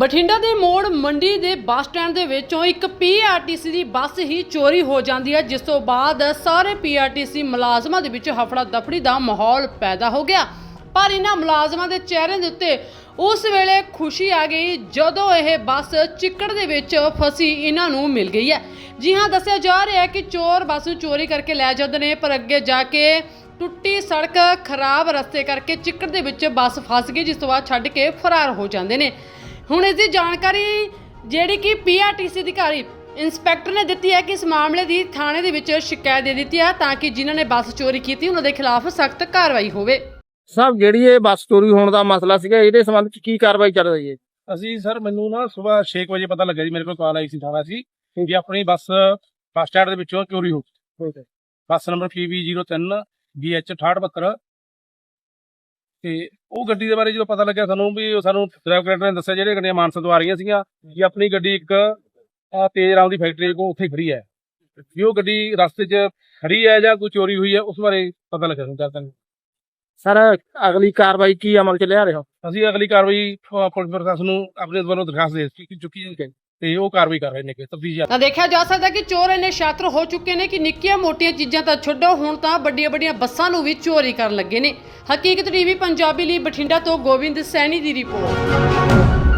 ਬਠਿੰਡਾ ਦੇ ਮੋੜ ਮੰਡੀ ਦੇ ਬੱਸ ਸਟੈਂਡ ਦੇ ਵਿੱਚੋਂ ਇੱਕ ਪੀਆਰਟੀਸੀ ਦੀ ਬੱਸ ਹੀ ਚੋਰੀ ਹੋ ਜਾਂਦੀ ਹੈ, ਜਿਸ ਤੋਂ ਬਾਅਦ ਸਾਰੇ ਪੀਆਰਟੀਸੀ ਮੁਲਾਜ਼ਮਾਂ ਦੇ ਵਿੱਚ ਹਫੜਾ ਦਫੜੀ ਦਾ ਮਾਹੌਲ ਪੈਦਾ ਹੋ ਗਿਆ। ਪਰ ਇਹਨਾਂ ਮੁਲਾਜ਼ਮਾਂ ਦੇ ਚਿਹਰਿਆਂ ਦੇ ਉੱਤੇ ਉਸ ਵੇਲੇ ਖੁਸ਼ੀ ਆ ਗਈ ਜਦੋਂ ਇਹ ਬੱਸ ਚਿੱਕੜ ਦੇ ਵਿੱਚ ਫਸੀ ਇਹਨਾਂ ਨੂੰ ਮਿਲ ਗਈ ਹੈ। ਜੀ ਹਾਂ, ਦੱਸਿਆ ਜਾ ਰਿਹਾ ਹੈ ਕਿ ਚੋਰ ਬੱਸ ਨੂੰ ਚੋਰੀ ਕਰਕੇ ਲੈ ਜਾਂਦੇ ਨੇ, ਪਰ ਅੱਗੇ ਜਾ ਕੇ ਟੁੱਟੀ ਸੜਕ ਖਰਾਬ ਰਸਤੇ ਕਰਕੇ ਚਿੱਕੜ ਦੇ ਵਿੱਚ ਬੱਸ ਫਸ ਗਈ, ਜਿਸ ਤੋਂ ਬਾਅਦ ਛੱਡ ਕੇ ਫਰਾਰ ਹੋ ਜਾਂਦੇ ਨੇ। ਹੁਣ ਇਸ ਦੀ ਜਾਣਕਾਰੀ ਜਿਹੜੀ ਕਿ ਪੀਆਰਟੀਸੀ ਅਧਿਕਾਰੀ ਇੰਸਪੈਕਟਰ ਨੇ ਦਿੱਤੀ ਹੈ ਕਿ ਇਸ ਮਾਮਲੇ ਦੀ ਥਾਣੇ ਦੇ ਵਿੱਚ ਸ਼ਿਕਾਇਤ ਦੇ ਦਿੱਤੀ ਹੈ ਤਾਂ ਕਿ ਜਿਨ੍ਹਾਂ ਨੇ ਬੱਸ ਚੋਰੀ ਕੀਤੀ ਉਹਨਾਂ ਦੇ ਖਿਲਾਫ ਸਖਤ ਕਾਰਵਾਈ ਹੋਵੇ। ਸਾਹਿਬ ਜਿਹੜੀ ਇਹ ਬੱਸ ਚੋਰੀ ਹੋਣ ਦਾ ਮਸਲਾ ਸੀਗਾ ਇਹਦੇ ਸੰਬੰਧ ਚ ਕੀ ਕਾਰਵਾਈ ਚੱਲ ਰਹੀ ਹੈ? ਅਸੀਂ ਸਰ ਮੈਨੂੰ ਨਾ ਸਵੇਰ 6 ਵਜੇ ਪਤਾ ਲੱਗਾ ਜੀ ਮੇਰੇ ਕੋਲ ਕਾਲ ਆਈ ਸੀ ਥਾਣਾ ਸੀ ਕਿ ਆਪਣੀ ਬੱਸ ਬੱਸ ਸਟੈਂਡ ਦੇ ਵਿੱਚੋਂ ਚੋਰੀ ਹੋ ਗਈ। ਬੱਸ ਨੰਬਰ PB03 BH 6872 ਤੇ ਉਹ ਗੱਡੀ ਦੇ ਬਾਰੇ ਜਦੋਂ ਪਤਾ ਲੱਗਿਆ ਸਾਨੂੰ ਵੀ ਸਾਨੂੰ ਡਰਾਈਵਰ ਕੈਡਰ ਨੇ ਦੱਸਿਆ ਜਿਹੜੇ ਗੱਡੀਆਂ ਮਾਨਸਾ ਤੋਂ ਆ ਰਹੀਆਂ ਸੀਗੀਆਂ ਕਿ ਆਪਣੀ ਗੱਡੀ ਇੱਕ ਆ ਤੇਜ ਰਾਮ ਦੀ ਫੈਕਟਰੀ ਕੋਲ ਉੱਥੇ ਖੜੀ ਹੈ। ਵੀ ਉਹ ਗੱਡੀ ਰਸਤੇ 'ਚ ਖੜੀ ਹੈ ਜਾਂ ਕੋਈ ਚੋਰੀ ਹੋਈ ਹੈ ਉਸ ਬਾਰੇ ਪਤਾ ਲੱਗਿਆ ਸਾਨੂੰ ਚਾਰ ਸਰ ਅਗਲੀ ਕਾਰਵਾਈ ਕੀ ਅਮਲ ਚ ਲਿਆ ਰਹੇ ਹੋ? ਅਸੀਂ ਅਗਲੀ ਕਾਰਵਾਈ ਪੁਲਿਸ ਪ੍ਰਸ਼ਾਸਨ ਨੂੰ ਆਪਣੇ ਵੱਲੋਂ ਦਰਖਾਸਤ ਦੇ ਚੁੱਕੀ- ਚੁੱਕੀ ਹੈ। ਤੇ ਉਹ ਕਾਰਵਾਈ ਕਰ ਰਹੇ ਨੇ ਕਿ ਤਫਤੀਸ਼ ਤਾਂ ਦੇਖਿਆ ਜਾ ਸਕਦਾ ਕਿ ਚੋਰ ਇੰਨੇ ਸ਼ਾਤਰ ਹੋ ਚੁੱਕੇ ਨੇ ਕਿ ਨਿੱਕੀਆਂ ਮੋਟੀਆਂ ਚੀਜ਼ਾਂ ਤਾਂ ਛੱਡੋ, ਹੁਣ ਤਾਂ ਵੱਡੀਆਂ ਵੱਡੀਆਂ ਬੱਸਾਂ ਨੂੰ ਵੀ ਚੋਰੀ ਕਰਨ ਲੱਗੇ ਨੇ। ਹਕੀਕਤ ਟੀਵੀ ਪੰਜਾਬੀ ਲਈ ਬਠਿੰਡਾ ਤੋਂ ਗੋਬਿੰਦ ਸੈਣੀ ਦੀ ਰਿਪੋਰਟ।